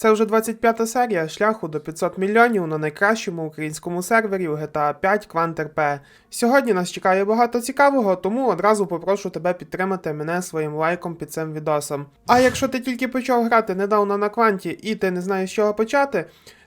Це вже 25 серія шляху до 500 мільйонів на найкращому українському сервері у GTA 5 QuantRP. Сьогодні нас чекає багато цікавого, тому одразу попрошу тебе підтримати мене своїм лайком під цим відосом. А якщо ти тільки почав грати недавно на кванті і ти не знаєш з чого почати,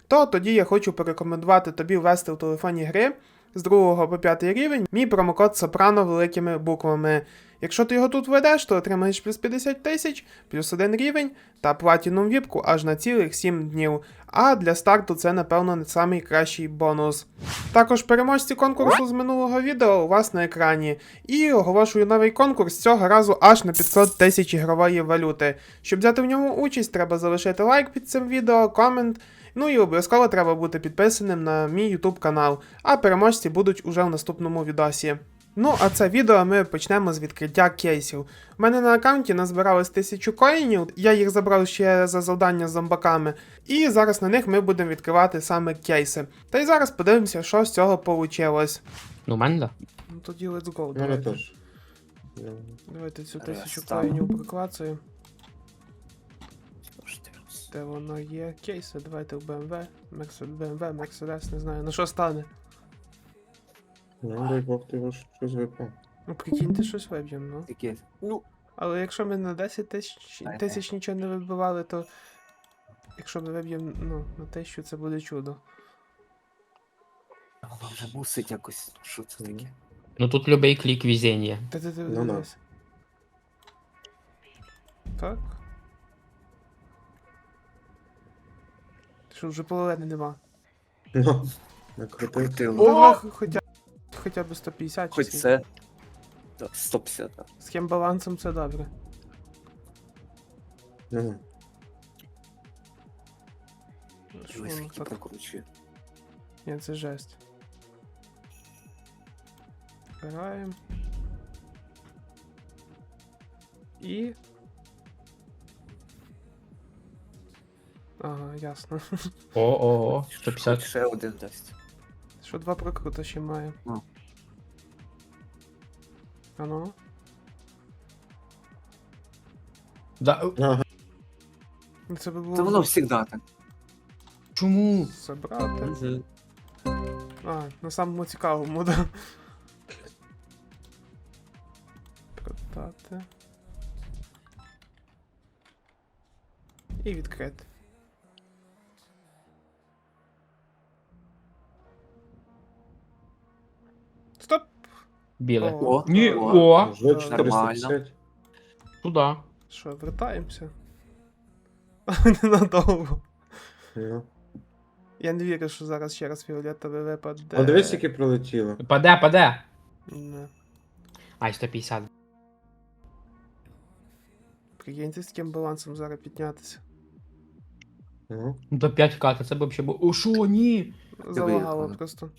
то тоді я хочу порекомендувати тобі ввести в телефоні гри з 2 по 5 рівень мій промокод Сопрано великими буквами. Якщо ти його тут введеш, то отримаєш плюс 50 тисяч, плюс 1 рівень та платінум віпку аж на цілих 7 днів. А для старту це, напевно, не самий кращий бонус. Також переможці конкурсу з минулого відео у вас на екрані. І оголошую новий конкурс цього разу аж на 500 тисяч ігрової валюти. Щоб взяти в ньому участь, треба залишити лайк під цим відео, комент. Ну і обов'язково треба бути підписаним на мій YouTube канал, а переможці будуть уже в наступному відосі. Ну, а це відео ми почнемо з відкриття кейсів. У мене на аккаунті назбиралось тисячу коїнів, я їх забрав ще за завдання з зомбаками, і зараз на них ми будемо відкривати саме кейси. Та й зараз подивимося, що з цього вийшло. Ну, мене да. Ну тоді let's go. Давайте. Давайте цю тисячу коїнів приклацаю. Де воно є? Кейси, давайте в BMW, BMW, Mercedes, не знаю, на що стане. Ну, дай Бог, ти щось випав. Ну, прикиньте, щось виб'ємо, ну. Таке. Ну, Але якщо ми на 10 тисяч, тисяч нічого не вибивали, то якщо ми виб'ємо ну, на тисячу, це буде чудо. воно вже мусить якось. Що це таке? Ну тут любий клік везіння. Ти ти ти Ну да. дивись. Так. Що вже половини нема. Ну, накрутив. Крутило. Ну, давай х- хоча, хоча б 150 чи Хоч скільки. це. Та, 150, так. З ким балансом це добре. Ну, Що Дивись, воно які так? прокручує. Ні, це жесть. Збираємо. І. Ага, ясно. О, о, о, Хоч 150. ще один дасть. Що два прокрута ще має. Ну. А ну. Да. ага. Ну, Це би було Це воно завжди так. Чому? забрати. А, на самому цікавому, да. Продати. І відкрити. Біле. О. О, Ні, о. о, Вже 450. туди. Що, вертаємося? Ненадовго. Ну. Я не вірю, що зараз ще раз фіолетовий випаде. А дивись, яке прилетіло. Паде, паде. Не. Ай, 150. Прикиньте, з яким балансом зараз піднятися. Ну. Ну до 5к, то це б взагалі було. О, що, ні? Залагало просто.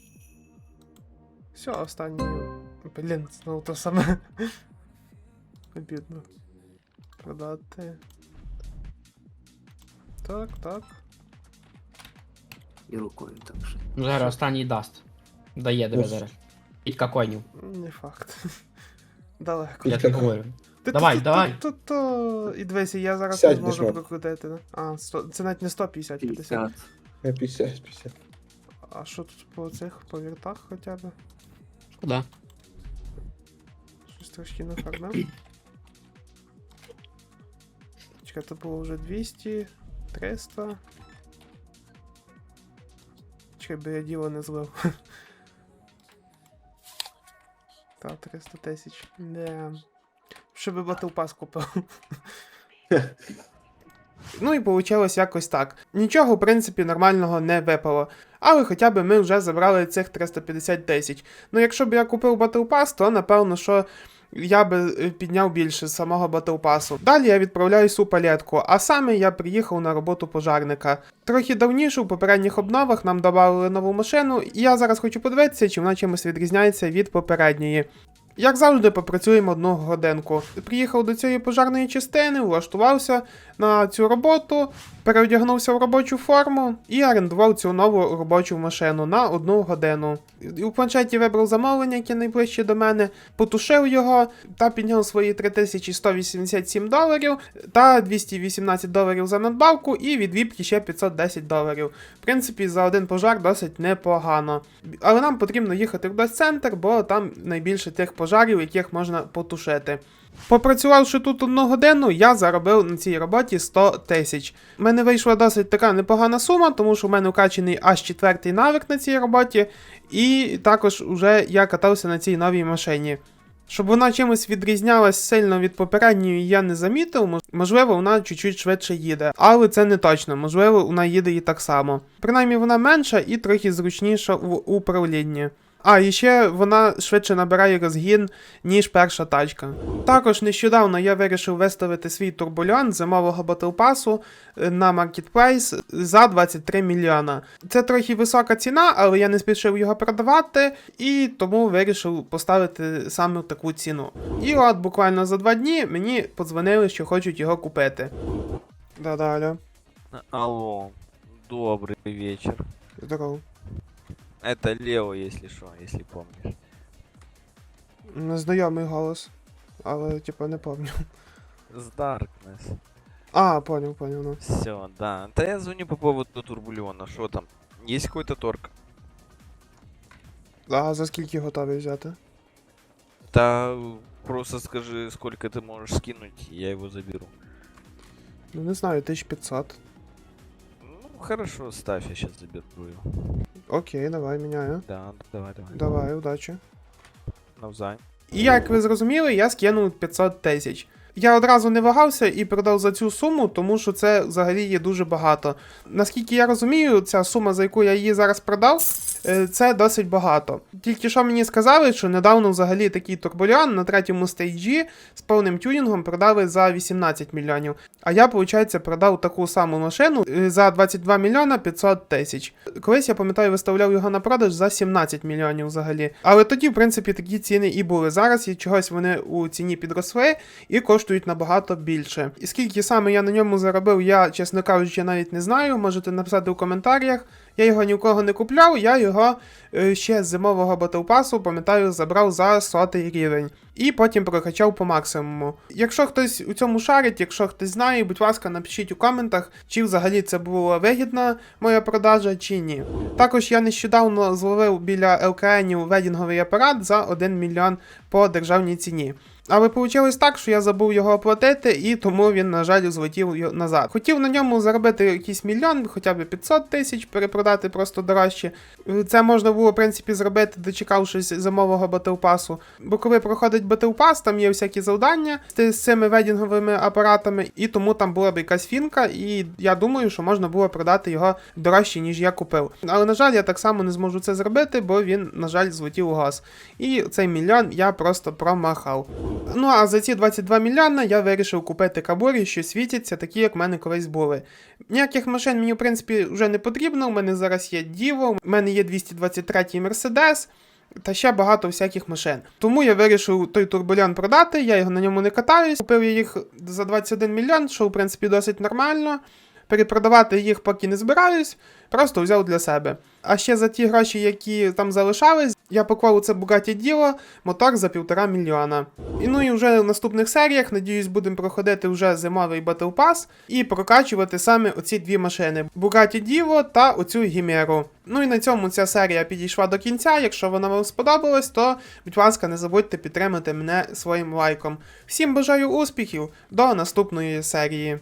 Все, останній. Блін, знову то саме. Обідно. Продати. Так, так. І рукою так же. Ну зараз останній даст. Дає тебе зараз. Кілька конів. Не факт. Далеко. Я тобі говорю. Ти- Давай, ти- давай. ти- то- І дивися, я зараз Сядь, не зможу Бішмак. прокрутити. да? А, 100, це навіть не 150, 50. 50. Я 50, 50. А що тут по цих по віртах хоча б? Куди? Щось трошки нафармив. Чекай, то було вже 200, 300. Чекай, бо я діло не злив. Та, 300 тисяч. Не. Щоб Battle Pass купив. Ну і вийшло якось так. Нічого, в принципі, нормального не випало. Але хоча б ми вже забрали цих 350 тисяч. Ну, якщо б я купив Battle Pass, то напевно, що я би е, підняв більше з самого батлпасу. Далі я відправляюсь у палетку, а саме я приїхав на роботу пожарника. Трохи давніше у попередніх обновах нам додали нову машину, і я зараз хочу подивитися, чи вона чимось відрізняється від попередньої. Як завжди, попрацюємо одну годинку. Приїхав до цієї пожарної частини, влаштувався на цю роботу, переодягнувся в робочу форму і орендував цю нову робочу машину на одну годину. У планшеті вибрав замовлення, яке найближче до мене, потушив його та підняв свої 3187 доларів та 218 доларів за надбавку і від віпки ще 510 доларів. В принципі, за один пожар досить непогано. Але нам потрібно їхати в центр, бо там найбільше тих пожарів, яких можна потушити. Попрацювавши тут одну годину, я заробив на цій роботі 100 тисяч. У мене вийшла досить така непогана сума, тому що в мене вкачений аж четвертий навик на цій роботі, і також вже я катався на цій новій машині. Щоб вона чимось відрізнялась сильно від попередньої, я не замітив. Можливо, вона чуть-чуть швидше їде, але це не точно. Можливо, вона їде і так само. Принаймні, вона менша і трохи зручніша в управлінні. А, і ще вона швидше набирає розгін, ніж перша тачка. Також нещодавно я вирішив виставити свій турбуліон зимового батлпасу е, на Marketplace за 23 мільйона. Це трохи висока ціна, але я не спішив його продавати, і тому вирішив поставити саме таку ціну. І от буквально за два дні мені подзвонили, що хочуть його купити. Да. Алло, добрый вечер. Здорово. Это Лео, если что, если помнишь. Незнайомий голос, але типу не пам'ятаю. С Darkness. А, понял, понял, ну. Все, да. Да я звоню по поводу турбулиона. Что там? Есть какой-то торг? А за скільки готовий взяти? Да просто скажи, сколько ты можешь скинуть, я его заберу. Ну не знаю, 1500. Ну, хорошо, ставь, я сейчас заберу его. Окей, давай, міняю. Да, давай, давай. Давай, удачі. Навзай. І як ви зрозуміли, я скинув 500 тисяч. Я одразу не вагався і продав за цю суму, тому що це взагалі є дуже багато. Наскільки я розумію, ця сума, за яку я її зараз продав, це досить багато. Тільки що мені сказали, що недавно взагалі такий турбуліон на третьому стейджі з повним тюнінгом продали за 18 мільйонів. А я, виходить, продав таку саму машину е, за 22 мільйона 500 тисяч. Колись я пам'ятаю, виставляв його на продаж за 17 мільйонів взагалі. Але тоді, в принципі, такі ціни і були. Зараз і чогось вони у ціні підросли і коштують набагато більше. І скільки саме я на ньому заробив, я, чесно кажучи, навіть не знаю. Можете написати у коментарях. Я його ні в кого не купляв, я його е, ще з зимового батлпасу, пам'ятаю, забрав за сотий рівень. І потім прокачав по максимуму. Якщо хтось у цьому шарить, якщо хтось знає, будь ласка, напишіть у коментах, чи взагалі це була вигідна моя продажа, чи ні. Також я нещодавно зловив біля ЛКНів ведінговий апарат за 1 мільйон по державній ціні. Але вийшло так, що я забув його оплатити, і тому він, на жаль, злетів назад. Хотів на ньому заробити якийсь мільйон, хоча б 500 тисяч, перепродати просто дорожче. Це можна було, в принципі, зробити, дочекавшись зимового батлпасу. Бо коли проходить батлпас, там є всякі завдання з цими ведінговими апаратами, і тому там була б якась фінка, і я думаю, що можна було продати його дорожче, ніж я купив. Але, на жаль, я так само не зможу це зробити, бо він, на жаль, злетів у газ. І цей мільйон я просто промахав. Ну а за ці 22 мільйона я вирішив купити кабурі, що світяться, такі, як в мене колись були. Ніяких машин мені, в принципі, вже не потрібно. У мене зараз є Діво, у мене є 223-й Мерседес. Та ще багато всяких машин. Тому я вирішив той турбулян продати, я його на ньому не катаюсь. Купив я їх за 21 мільйон, що в принципі досить нормально. Перепродавати їх поки не збираюсь, просто взяв для себе. А ще за ті гроші, які там залишались, я поклав у це Bugatti Divo, мотор за півтора мільйона. І ну і вже в наступних серіях, надіюсь, будемо проходити вже зимовий Battle Pass і прокачувати саме оці дві машини: Bugatti Divo та оцю Гімеру. Ну і на цьому ця серія підійшла до кінця. Якщо вона вам сподобалась, то, будь ласка, не забудьте підтримати мене своїм лайком. Всім бажаю успіхів, до наступної серії.